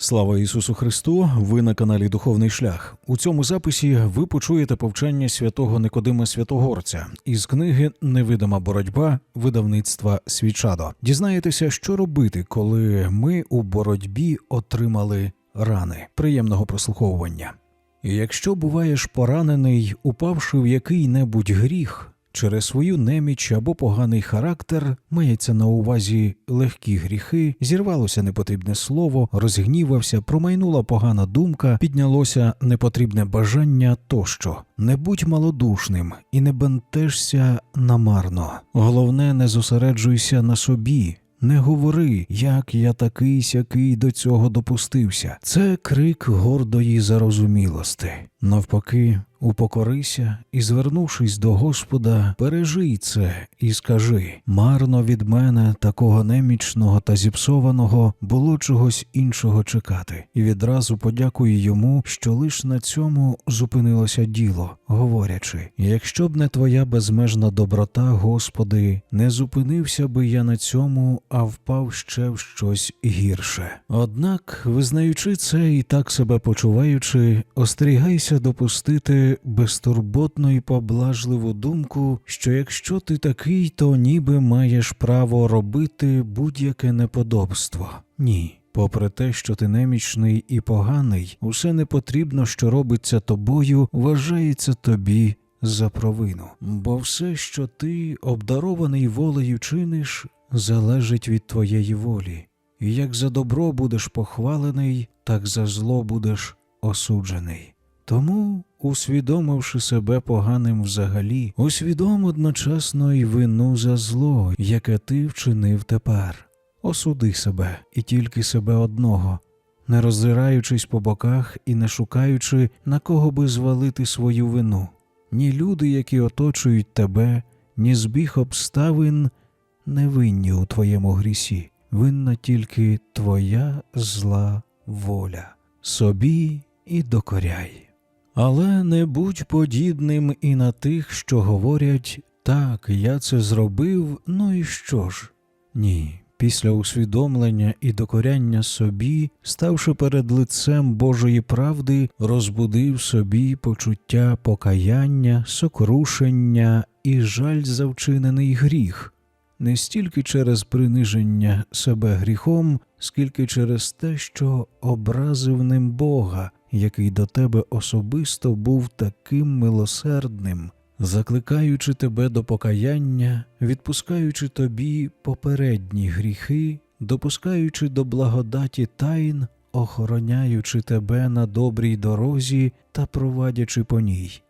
Слава Ісусу Христу! Ви на каналі Духовний Шлях. У цьому записі ви почуєте повчання святого Никодима Святогорця із книги Невидима боротьба видавництва Свічадо. Дізнаєтеся, що робити, коли ми у боротьбі отримали рани. Приємного прослуховування. Якщо буваєш поранений, упавши в який-небудь гріх, через свою неміч або поганий характер мається на увазі легкі гріхи, зірвалося непотрібне слово, розгнівався, промайнула погана думка, піднялося непотрібне бажання тощо. Не будь малодушним і не бентежся намарно. Головне, не зосереджуйся на собі. Не говори, як я такий сякий до цього допустився. Це крик гордої зарозумілости. Навпаки, упокорися і, звернувшись до Господа, пережий це і скажи: марно від мене, такого немічного та зіпсованого, було чогось іншого чекати, і відразу подякуй йому, що лиш на цьому зупинилося діло, говорячи: якщо б не твоя безмежна доброта, Господи, не зупинився би я на цьому, а впав ще в щось гірше. Однак, визнаючи це і так себе почуваючи, остерігайся допустити безтурботну і поблажливу думку, що якщо ти такий, то ніби маєш право робити будь-яке неподобство. Ні. Попри те, що ти немічний і поганий, усе непотрібно, що робиться тобою, вважається тобі за провину. Бо все, що ти, обдарований волею чиниш, залежить від твоєї волі. І як за добро будеш похвалений, так за зло будеш осуджений. Тому, усвідомивши себе поганим взагалі, усвідом одночасно й вину за зло, яке ти вчинив тепер. Осуди себе і тільки себе одного, не роззираючись по боках і не шукаючи, на кого би звалити свою вину. Ні люди, які оточують тебе, ні збіг обставин не винні у твоєму грісі, винна тільки твоя зла воля. Собі і докоряй. Але не будь подібним і на тих, що говорять так, я це зробив, ну і що ж? Ні. Після усвідомлення і докоряння собі, ставши перед лицем Божої правди, розбудив собі почуття покаяння, сокрушення і жаль за вчинений гріх, не стільки через приниження себе гріхом, скільки через те, що образив ним Бога, який до тебе особисто був таким милосердним, закликаючи тебе до покаяння, відпускаючи тобі попередні гріхи, допускаючи до благодаті тайн, охороняючи тебе на добрій дорозі та провадячи по ній.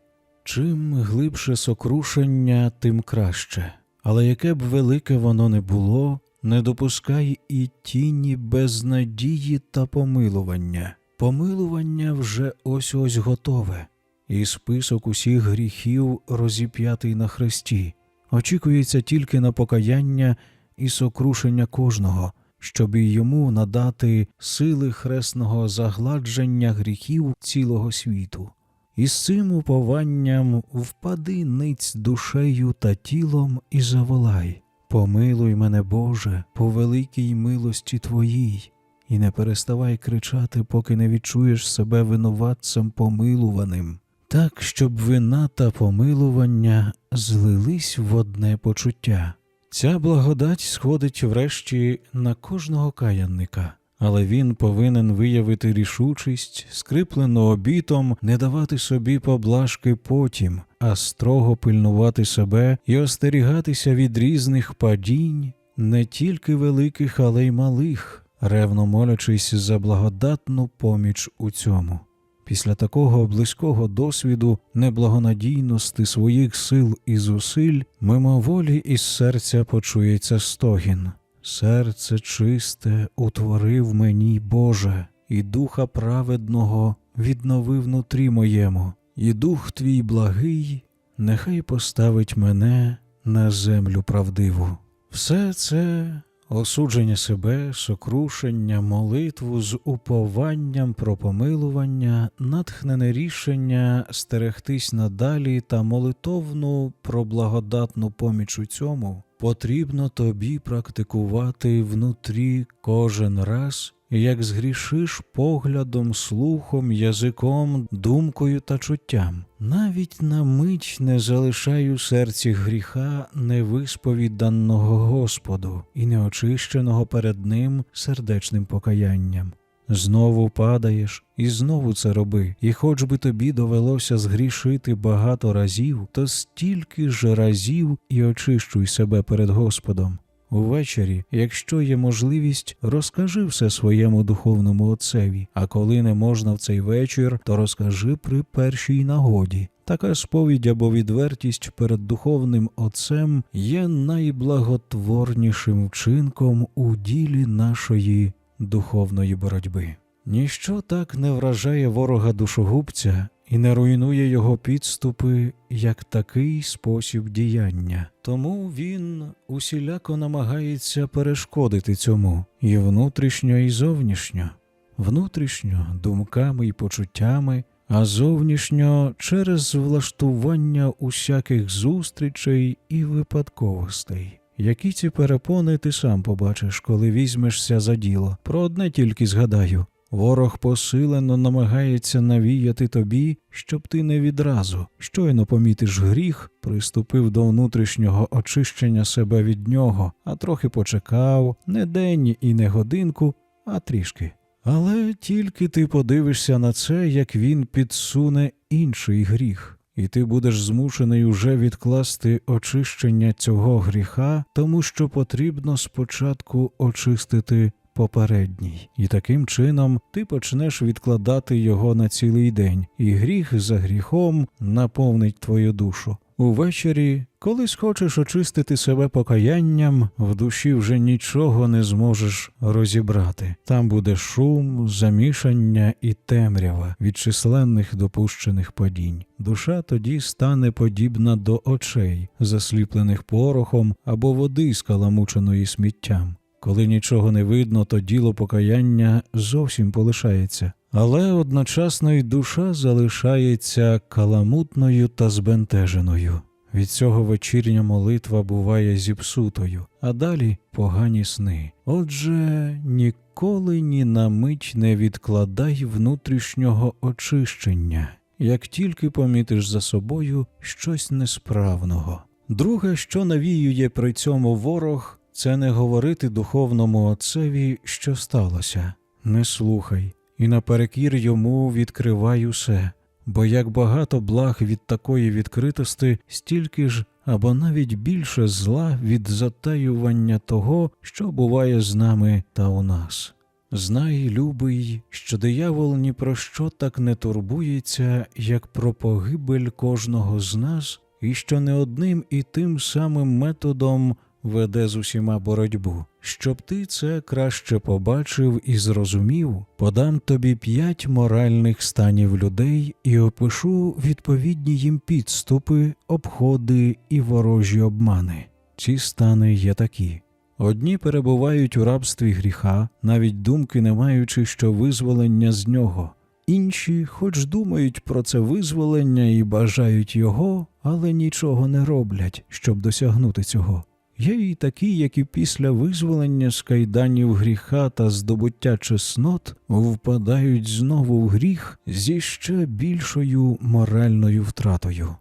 Чим глибше сокрушення, тим краще, але яке б велике воно не було, не допускай і тіні безнадії та помилування. Помилування вже ось ось готове, і список усіх гріхів розіп'ятий на хресті, очікується тільки на покаяння і сокрушення кожного, щоб і йому надати сили хресного загладження гріхів цілого світу. І з цим упованням впади ниць душею та тілом і заволай. Помилуй мене, Боже, по великій милості Твоїй, і не переставай кричати, поки не відчуєш себе винуватцем помилуваним, так, щоб вина та помилування злились в одне почуття. Ця благодать сходить врешті на кожного каянника. Але він повинен виявити рішучість, скриплену обітом, не давати собі поблажки потім, а строго пильнувати себе і остерігатися від різних падінь, не тільки великих, але й малих, ревно молячись за благодатну поміч у цьому. Після такого близького досвіду неблагонадійності своїх сил і зусиль, мимоволі із серця почується стогін. Серце чисте утворив мені, Боже, і духа праведного віднови внутрі моєму, і дух твій благий, нехай поставить мене на землю правдиву. Все це осудження себе, сокрушення, молитву з упованням про помилування, натхнене рішення стерегтись надалі та молитовну про благодатну поміч у цьому потрібно тобі практикувати внутрі кожен раз, як згрішиш поглядом, слухом, язиком, думкою та чуттям. Навіть на мить не залишай у серці гріха невисповіданого Господу і неочищеного перед Ним сердечним покаянням. Знову падаєш, і знову це роби, і хоч би тобі довелося згрішити багато разів, то стільки ж разів і очищуй себе перед Господом. Увечері, якщо є можливість, розкажи все своєму духовному отцеві, а коли не можна в цей вечір, то розкажи при першій нагоді. Така сповідь або відвертість перед духовним отцем є найблаготворнішим вчинком у ділі нашої духовної боротьби. Ніщо так не вражає ворога душогубця і не руйнує його підступи, як такий спосіб діяння. Тому він усіляко намагається перешкодити цьому і внутрішньо, і зовнішньо, внутрішньо думками і почуттями, а зовнішньо через влаштування усяких зустрічей і випадковостей. Які ці перепони ти сам побачиш, коли візьмешся за діло. Про одне тільки згадаю ворог посилено намагається навіяти тобі, щоб ти не відразу, щойно помітиш гріх, приступив до внутрішнього очищення себе від нього, а трохи почекав, не день і не годинку, а трішки. Але тільки ти подивишся на це, як він підсуне інший гріх і ти будеш змушений уже відкласти очищення цього гріха, тому що потрібно спочатку очистити попередній, і таким чином ти почнеш відкладати його на цілий день, і гріх за гріхом наповнить твою душу. Увечері, коли схочеш очистити себе покаянням, в душі вже нічого не зможеш розібрати. Там буде шум, замішання і темрява від численних допущених падінь. Душа тоді стане подібна до очей, засліплених порохом або води, скаламученої сміттям. Коли нічого не видно, то діло покаяння зовсім полишається. Але одночасно й душа залишається каламутною та збентеженою. Від цього вечірня молитва буває зіпсутою, а далі погані сни. Отже, ніколи ні на мить не відкладай внутрішнього очищення, як тільки помітиш за собою щось несправного. Друге, що навіює при цьому ворог, це не говорити духовному отцеві, що сталося. Не слухай, і наперекір йому відкривай усе, бо як багато благ від такої відкритості, стільки ж або навіть більше зла від затаювання того, що буває з нами та у нас. Знай, любий, що диявол ні про що так не турбується, як про погибель кожного з нас, і що не одним і тим самим методом веде з усіма боротьбу. Щоб ти це краще побачив і зрозумів, подам тобі п'ять моральних станів людей і опишу відповідні їм підступи, обходи і ворожі обмани. Ці стани є такі. Одні перебувають у рабстві гріха, навіть думки не маючи що визволення з нього. Інші, хоч думають про це визволення і бажають його, але нічого не роблять, щоб досягнути цього. Є і такі, які після визволення з кайданів гріха та здобуття чеснот впадають знову в гріх зі ще більшою моральною втратою.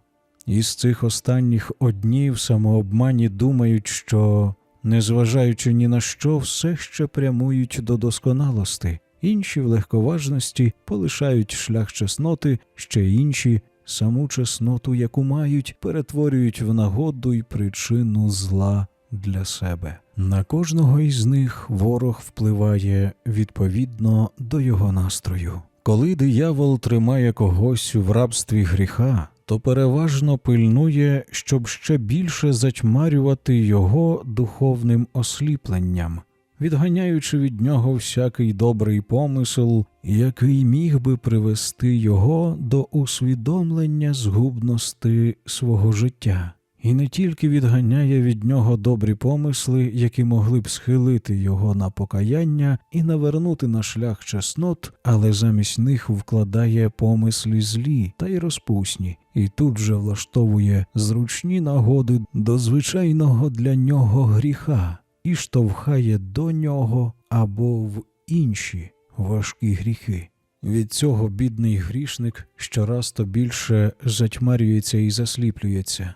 Із цих останніх одні в самообмані думають, що, незважаючи ні на що, все ще прямують до досконалости, інші в легковажності полишають шлях чесноти, ще інші саму чесноту, яку мають, перетворюють в нагоду й причину зла для себе. На кожного із них ворог впливає відповідно до його настрою. Коли диявол тримає когось в рабстві гріха, то переважно пильнує, щоб ще більше затьмарювати його духовним осліпленням, відганяючи від нього всякий добрий помисел, який міг би привести його до усвідомлення згубності свого життя, і не тільки відганяє від нього добрі помисли, які могли б схилити його на покаяння і навернути на шлях чеснот, але замість них вкладає помислі злі та й розпусні, і тут же влаштовує зручні нагоди до звичайного для нього гріха і штовхає до нього або в інші важкі гріхи. Від цього бідний грішник щораз то більше затьмарюється і засліплюється.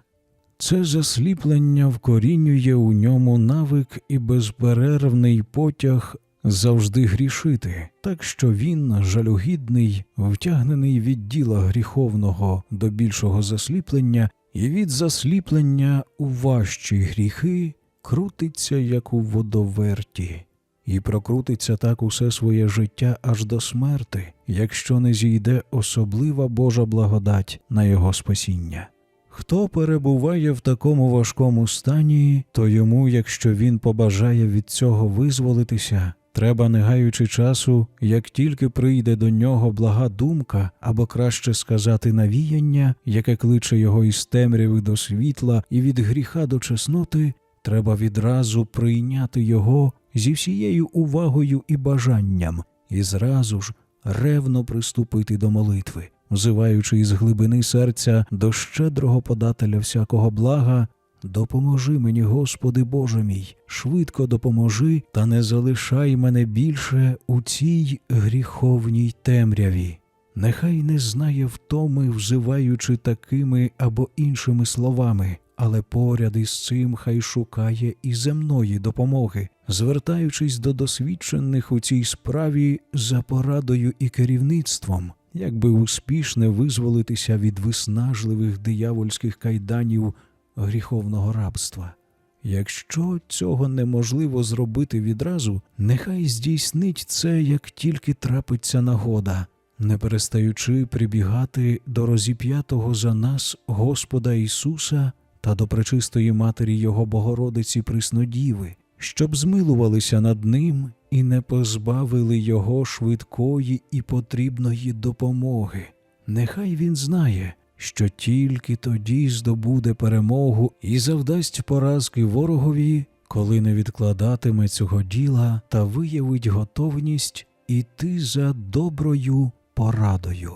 Це засліплення вкорінює у ньому навик і безперервний потяг завжди грішити, так що він, жалюгідний, втягнений від діла гріховного до більшого засліплення, і від засліплення у важчі гріхи крутиться, як у водоверті, і прокрутиться так усе своє життя аж до смерти, якщо не зійде особлива Божа благодать на його спасіння. Хто перебуває в такому важкому стані, то йому, якщо він побажає від цього визволитися, треба, не гаючи часу, як тільки прийде до нього блага думка, або краще сказати навіяння, яке кличе його із темряви до світла і від гріха до чесноти, треба відразу прийняти його зі всією увагою і бажанням, і зразу ж ревно приступити до молитви, взиваючи із глибини серця до щедрого подателя всякого блага, допоможи мені, Господи Боже мій, швидко допоможи, та не залишай мене більше у цій гріховній темряві. Нехай не знає втоми, взиваючи такими або іншими словами, але поряд із цим хай шукає і земної допомоги, звертаючись до досвідчених у цій справі за порадою і керівництвом, якби успішне визволитися від виснажливих диявольських кайданів гріховного рабства. Якщо цього неможливо зробити відразу, нехай здійснить це, як тільки трапиться нагода, не перестаючи прибігати до розіп'ятого за нас Господа Ісуса та до пречистої Матері Його Богородиці Приснодіви, щоб змилувалися над ним і не позбавили Його швидкої і потрібної допомоги. Нехай він знає, що тільки тоді здобуде перемогу і завдасть поразки ворогові, коли не відкладатиме цього діла та виявить готовність іти за доброю порадою.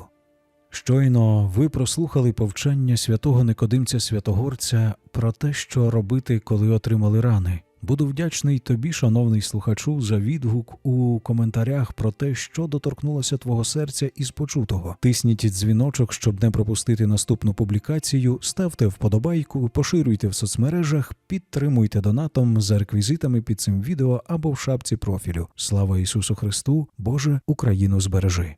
Щойно ви прослухали повчання святого Никодимця Святогорця про те, що робити, коли отримали рани. Буду вдячний тобі, шановний слухачу, за відгук у коментарях про те, що доторкнулося твого серця із почутого. Тисніть дзвіночок, щоб не пропустити наступну публікацію. Ставте вподобайку, поширюйте в соцмережах, підтримуйте донатом за реквізитами під цим відео або в шапці профілю. Слава Ісусу Христу! Боже, Україну збережи!